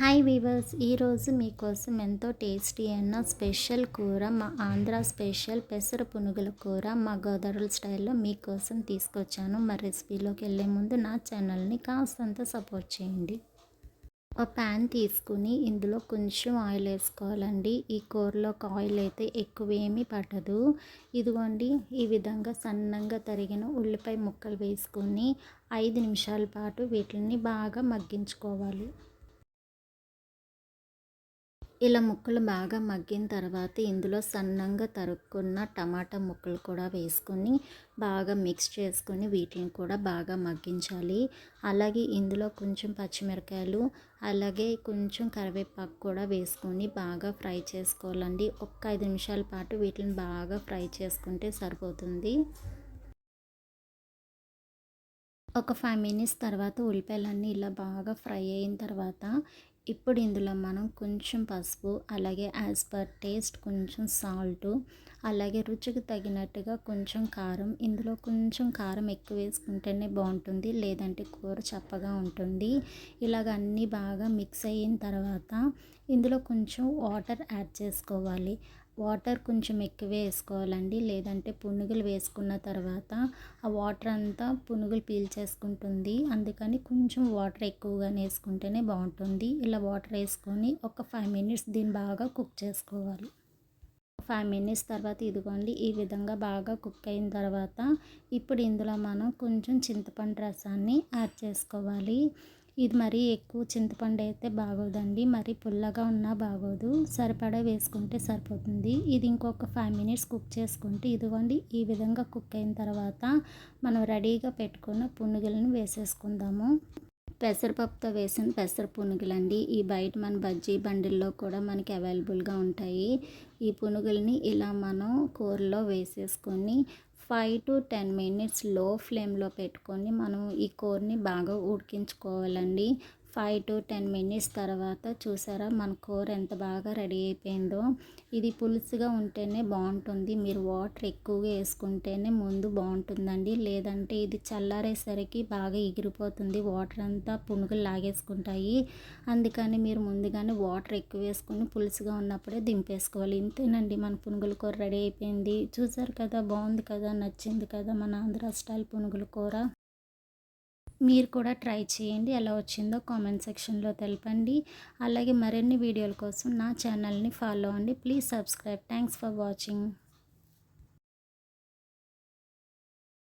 Hi weavers ఈరోజు మీకోసం ఎంతో టేస్టీ అయిన స్పెషల్ కూర మా ఆంధ్ర స్పెషల్ పెసర పునుగుల కూర మా గోదావరి స్టైల్లో మీకోసం తీసుకొచ్చాను. మా రెసిపీలోకి వెళ్ళే ముందు నా ఛానల్ని కాస్తంత సపోర్ట్ చేయండి. ఒక ప్యాన్ తీసుకుని ఇందులో కొంచెం ఆయిల్ వేసుకోవాలండి. ఈ కూరలో ఆయిల్ అయితే ఎక్కువ ఏమీ పట్టదు ఇదిగోండి ఈ విధంగా సన్నంగా తరిగిన ఉల్లిపాయ ముక్కలు వేసుకొని ఐదు నిమిషాల పాటు వీటిని బాగా మగ్గించుకోవాలి. ఇలా ముక్కలు బాగా మగ్గిన తర్వాత ఇందులో సన్నంగా తరుక్కున్న టమాటా ముక్కలు కూడా వేసుకొని బాగా మిక్స్ చేసుకొని వీటిని కూడా బాగా మగ్గించాలి. అలాగే ఇందులో కొంచెం పచ్చిమిరకాయలు అలాగే కొంచెం కరివేపాకు కూడా వేసుకొని బాగా ఫ్రై చేసుకోవాలండి. ఒక్క ఐదు నిమిషాల పాటు వీటిని బాగా ఫ్రై చేసుకుంటే సరిపోతుంది. ఒక ఫైవ్ మినిట్స్ తర్వాత ఉల్లిపాయలన్నీ ఇలా బాగా ఫ్రై అయిన తర్వాత ఇప్పుడు ఇందులో మనం కొంచెం పసుపు అలాగే యాజ్ పర్ టేస్ట్ కొంచెం సాల్ట్ అలాగే రుచికి తగినట్టుగా కొంచెం కారం ఇందులో కొంచెం కారం ఎక్కువ వేసుకుంటేనే బాగుంటుంది. లేదంటే కూర చప్పగా ఉంటుంది. ఇలాగ అన్నీ బాగా మిక్స్ అయిన తర్వాత ఇందులో కొంచెం వాటర్ యాడ్ చేసుకోవాలి. వాటర్ కొంచెం ఎక్కువ వేసుకోవాలండి. లేదంటే పునుగులు వేసుకున్న తర్వాత ఆ వాటర్ అంతా పునుగులు పీల్చేసుకుంటుంది. అందుకని కొంచెం వాటర్ ఎక్కువగానే వేసుకుంటేనే బాగుంటుంది. ఇలా వాటర్ వేసుకొని ఒక ఫైవ్ మినిట్స్ దీన్ని బాగా కుక్ చేసుకోవాలి. ఫైవ్ మినిట్స్ తర్వాత ఇదిగోండి ఈ విధంగా బాగా కుక్ అయిన తర్వాత ఇప్పుడు ఇందులో మనం కొంచెం చింతపండు రసాన్ని యాడ్ చేసుకోవాలి. ఇది మరీ ఎక్కువ చింతపండు అయితే బాగోదండి మరి పుల్లగా ఉన్నా బాగోదు. సరిపడా వేసుకుంటే సరిపోతుంది. ఇది ఇంకొక ఫైవ్ మినిట్స్ కుక్ చేసుకుంటే ఇదిగోండి ఈ విధంగా కుక్ అయిన తర్వాత మనం రెడీగా పెట్టుకున్న పునుగులను వేసేసుకుందాము. పెసరపప్పుతో వేసిన పెసర పునుగులండి ఈ బయట మన బజ్జీ బండిల్లో కూడా మనకి అవైలబుల్గా ఉంటాయి. ఈ పునుగుల్ని ఇలా మనం కూరలో వేసేసుకొని ఫైవ్ టు టెన్ మినిట్స్లో ఫ్లేమ్లో పెట్టుకొని మనం ఈ కూరని బాగా ఉడికించుకోవాలండి. ఫైవ్ టు టెన్ మినిట్స్ తర్వాత చూసారా మన కూర ఎంత బాగా రెడీ అయిపోయిందో. ఇది పులుసుగా ఉంటేనే బాగుంటుంది. మీరు వాటర్ ఎక్కువగా వేసుకుంటేనే ముందు బాగుంటుందండి. లేదంటే ఇది చల్లారేసరికి బాగా ఎగిరిపోతుంది. వాటర్ అంతా పునుగులు లాగేసుకుంటాయి. అందుకని మీరు ముందుగానే వాటర్ ఎక్కువ వేసుకుని పులుసుగా ఉన్నప్పుడే దింపేసుకోవాలి. ఇంతేనండి మన పునుగుల కూర రెడీ అయిపోయింది. చూసారు కదా బాగుంది కదా నచ్చింది కదా మన ఆంధ్ర స్టైల్ పునుగుల కూర. మీరు కూడా ట్రై చేయండి. ఎలా వచ్చిందో కామెంట్ సెక్షన్లో తెలపండి. అలాగే మరిన్ని వీడియోల కోసం నా ఛానల్ని ఫాలో అండి please subscribe. Thanks for watching.